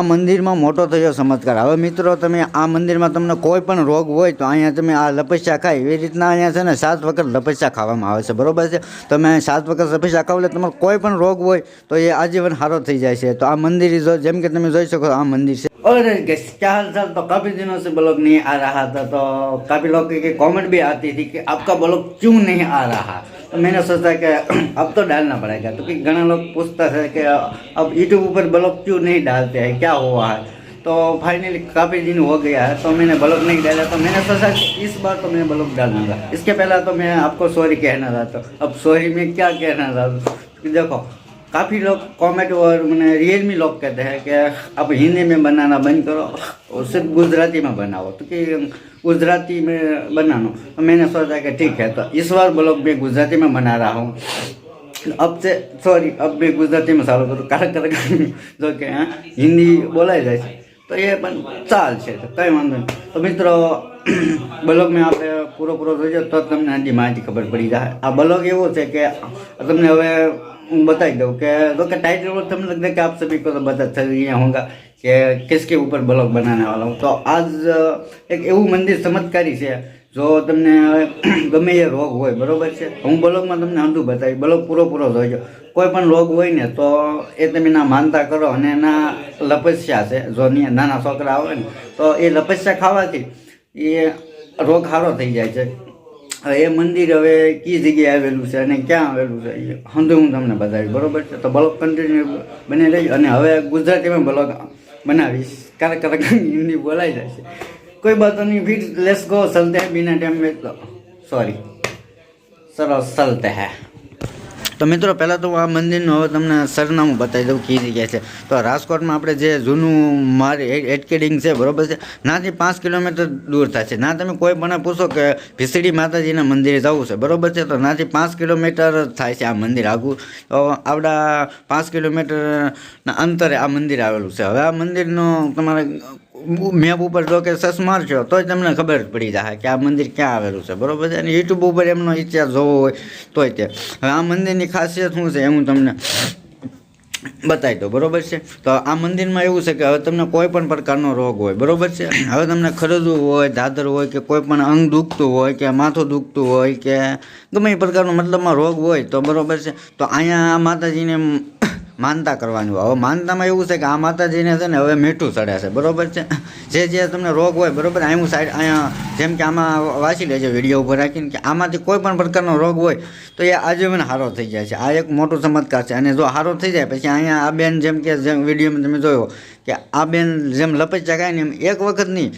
આ મંદિરમાં મોટો થયો ચમત્કાર હવે મિત્રો, તમે આ મંદિરમાં તમને કોઈ પણ રોગ હોય તો અહીંયા તમે આ લપસ્યા ખાય. એવી રીતના અહીંયા છે ને સાત વખત લપસ્યા ખાવામાં આવે છે. બરોબર છે? તમે સાત વખત લપસ્યા ખાવ એટલે તમારો કોઈ પણ રોગ હોય તો એ આજીવન સારો થઈ જાય છે. તો આ મંદિર જો, જેમ કે તમે જોઈ શકો આ મંદિર છે. और गैस क्या हाल चाल तो काफ़ी दिनों से ब्लॉग नहीं आ रहा था तो काफ़ी लोग की कमेंट भी आती थी कि आपका ब्लॉग क्यों नहीं आ रहा? तो मैंने सोचा कि अब तो डालना पड़ेगा तो कि घना लोग पूछता है कि अब यूट्यूब पर ब्लॉग क्यों नहीं डालते हैं, क्या हुआ है? तो फाइनली काफ़ी दिन हो गया है तो मैंने ब्लॉग नहीं डाला तो मैंने सोचा कि इस बार तो मैं ब्लॉग डालूँगा। इसके पहले तो मैं आपको सॉरी कहना था। तो अब सॉरी में क्या कहना था देखो काफ़ी लोग कमेंट और मैंने रियलमी लोग कहते हैं कि आप हिंदी में बनाना बंद करो और सिर्फ गुजराती में बनाओ तो कि गुजराती में बनाना तो मैंने सोचा कि ठीक है तो इस बार ब्लॉग मैं गुजराती में बना रहा हूँ अब से सॉरी अब मैं गुजराती में ચાલુ કરું કારણ કારણ જો કે હા હિન્દી બોલાઈ જાય છે તો એ પણ ચાલ છે તો કંઈ વાંધો નહીં તો મિત્રો બ્લોગ મેં આપણે પૂરો પૂરો જોજો તો તમને આની માહિતી ખબર પડી જાય આ બ્લોગ એવો છે કે તમને હવે હું बताई दूँ कि तो क्या टाइटल और तुम लगता है कि आप सभी को तो पता चल गया होगा कि किसके ऊपर ब्लॉग बनाने वाला हूँ तो आज એક એવું મંદિર ચમત્કારી છે જો તમને ગમે એ રોગ હોય બરોબર છે હું બ્લોગમાં તમને અંધું બતાવી બ્લોગ પૂરો પૂરો જોઈજો કોઈ પણ રોગ હોય ને તો એ તમે ના માનતા કરો અને એના લપસ્યા છે જો ની- નાના છોકરા આવે ને તો એ લપસ્યા ખાવાથી એ રોગ સારો થઈ જાય છે હવે એ મંદિર હવે કઈ જગ્યાએ આવેલું છે અને ક્યાં આવેલું છે? એ હંધું હું તમને બતાવીશ, બરોબર છે? તો બ્લોક કન્ટિન્યુ બની રહી અને હવે ગુજરાતીમાં બ્લોક બનાવીશ. ક્યારેક ક્યારેક હિન્દી બોલાઈ જાય કોઈ બાતો નહીં ફિર લેસ ગો ચલતે હૈ, બિના ટાઈમ સોરી સરસ, ચલતે હૈ. તો મિત્રો, પહેલાં તો આ મંદિરનું હવે તમને સરનામું બતાવી દઉં કઈ જગ્યાએ છે. તો રાજકોટમાં આપણે જે જૂનું મારી એટકેડિંગ છે, બરોબર છે નાથી પાંચ કિલોમીટર દૂર થાય છે. ના, તમે કોઈ પણ પૂછો કે ભીસડી માતાજીના મંદિરે જવું છે, બરોબર છે, તો નાથી પાંચ કિલોમીટર થાય છે આ મંદિર આગું. તો આપણા પાંચ કિલોમીટરના અંતરે આ મંદિર આવેલું છે. હવે આ મંદિરનું તમારે મેપ ઉપર જો કે સર્ચ મારશો, તોય તમને ખબર પડી જાય કે આ મંદિર ક્યાં આવેલું છે, બરોબર છે? અને યુટ્યુબ ઉપર એમનો ઇતિહાસ જોવો હોય તોય તે. હવે આ મંદિરની ખાસિયત શું છે એ હું તમને બતાવી દો બરોબર છે? તો આ મંદિરમાં એવું છે કે હવે તમને કોઈ પણ પ્રકારનો રોગ હોય, બરોબર છે? હવે તમને ખરજવું હોય દાદર હોય કે કોઈ પણ અંગ દુખતું હોય કે માથું દુખતું હોય કે ગમે એ પ્રકારનો મતલબમાં રોગ હોય તો બરોબર છે? તો અહીંયા આ માતાજીને માનતા કરવાની હોય. હવે માનતામાં એવું છે કે આ માતાજીને છે ને હવે મીઠું ચડે છે. બરોબર છે? જે જે તમને રોગ હોય, બરોબર? અહીં સાઈડ અહીંયા જેમ કે આમાં વાંચી લેજો, વીડિયો ઉપર રાખીને કે આમાંથી કોઈ પણ પ્રકારનો રોગ હોય, તો એ આજીવન સારો થઈ જાય છે. આ એક મોટો ચમત્કાર છે. અને જો સારો થઈ જાય, પછી અહીંયા આ બેન જેમ કે જેમ વિડીયોમાં તમે જોયો કે આ બેન જેમ લપચ્યા ખાય ને એમ એક વખત નહીં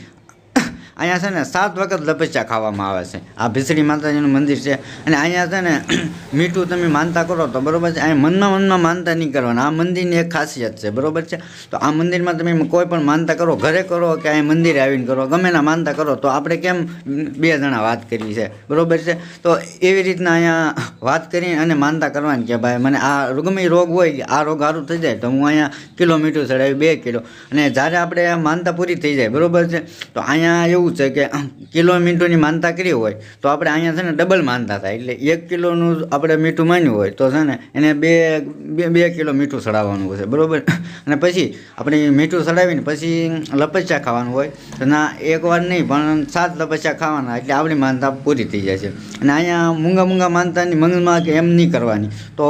અહીંયા છે ને સાત વખત લપસ્યા ખાવામાં આવે છે. આ ભીસડી માતાજીનું મંદિર છે. અને અહીંયા છે ને મીઠું તમે માનતા કરો તો બરોબર છે. અહીંયા મનમાં મનમાં માનતા નહીં કરવાના. આ મંદિરની એક ખાસિયત છે. બરોબર છે? તો આ મંદિરમાં તમે કોઈ પણ માનતા કરો, ઘરે કરો કે અહીં મંદિરે આવીને કરો, ગમે ના માનતા કરો, તો આપણે કેમ બે જણા વાત કરી છે બરોબર છે? તો એવી રીતના અહીંયા વાત કરી અને માનતા કરવાની કે ભાઈ મને આ ગમે રોગ હોય, આ રોગ સારું થઈ જાય તો હું અહીંયા કિલો મીઠું ચડાવી બે કિલો. અને જ્યારે આપણે માનતા પૂરી થઈ જાય, બરોબર છે? તો અહીંયા એવું છે કે મીઠુંની માનતા કરી હોય, તો આપણે અહીંયા છે ને ડબલ માનતા થાય. એટલે એક કિલોનું આપણે મીઠું માન્યું હોય, તો છે ને એને બે બે બે કિલો મીઠું ચડાવવાનું છે. બરોબર? અને પછી આપણે મીઠું ચડાવીને પછી લપસ્યા ખાવાનું હોય, તો ના એકવાર નહીં, પણ સાત લપસ્યા ખાવાના, એટલે આપણી માનતા પૂરી થઈ જાય છે. અને અહીંયા મૂંગા મૂંગા માનતાની મંગલમાં કે એમ નહીં કરવાની. તો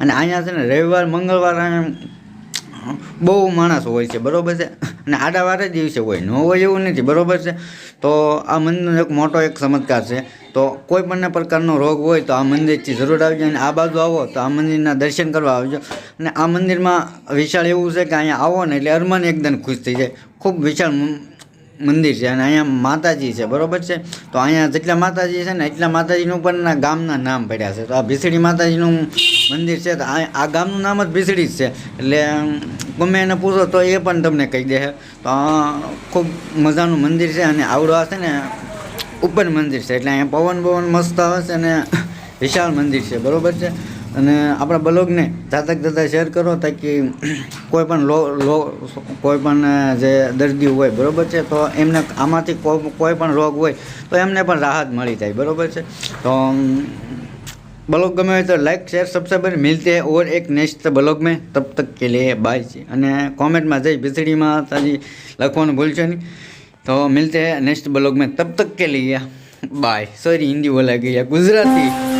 અને અહીંયા છે ને રવિવાર, મંગળવાર બહુ માણસ હોય છે. બરોબર છે? અને આડાવાળા દિવસે હોય. ન હોય એવું નથી, બરોબર છે? તો આ મંદિરનો એક મોટો એક ચમત્કાર છે. તો કોઈ પણ પ્રકારનો રોગ હોય તો આ મંદિરથી જરૂર આવજો અને આ બાજુ આવો તો આ મંદિરના દર્શન કરવા આવજો. અને આ મંદિરમાં વિશાળ એવું છે કે અહીંયા આવો ને એટલે અરમાન એકદમ ખુશ થઈ જાય. ખૂબ વિશાળ મંદિર છે અને અહીંયા માતાજી છે, બરોબર છે? તો અહીંયા જેટલા માતાજી છે ને એટલા માતાજીનું પણ ગામના નામ પડ્યા છે. તો આ ભીસડી માતાજીનું મંદિર છે, તો આ ગામનું નામ જ ભીસડી જ છે. એટલે ગમે એને પૂછો તો એ પણ તમને કહી દે. તો ખૂબ મજાનું મંદિર છે અને આવડો હશે ને ઉપર મંદિર છે. એટલે અહીંયા પવન પવન મસ્ત છે અને વિશાળ મંદિર છે, બરોબર છે? અને આપણા બ્લોગને જાતક જતા શેર કરો તાકી કોઈ પણ લો લો કોઈ પણ જે દર્દી હોય બરોબર છે તો એમને આમાંથી કોઈ કોઈ પણ રોગ હોય તો એમને પણ રાહત મળી જાય બરોબર છે તો ब्लॉग गमे હોય તો લાઈક શેર સબસ્ક્રાઈબર મિલતે हैं और एक नेक्स्ट ब्लॉग में तब तक के लिए बाय અને કોમેન્ટમાં જઈ ભીસડીમાં તાજી લખવાનું ભૂલશો નહીં તો મિલતે हैं नेक्स्ट ब्लॉग में तब तक के लिए बाय सॉरी हिंदी बोला गया गुजराती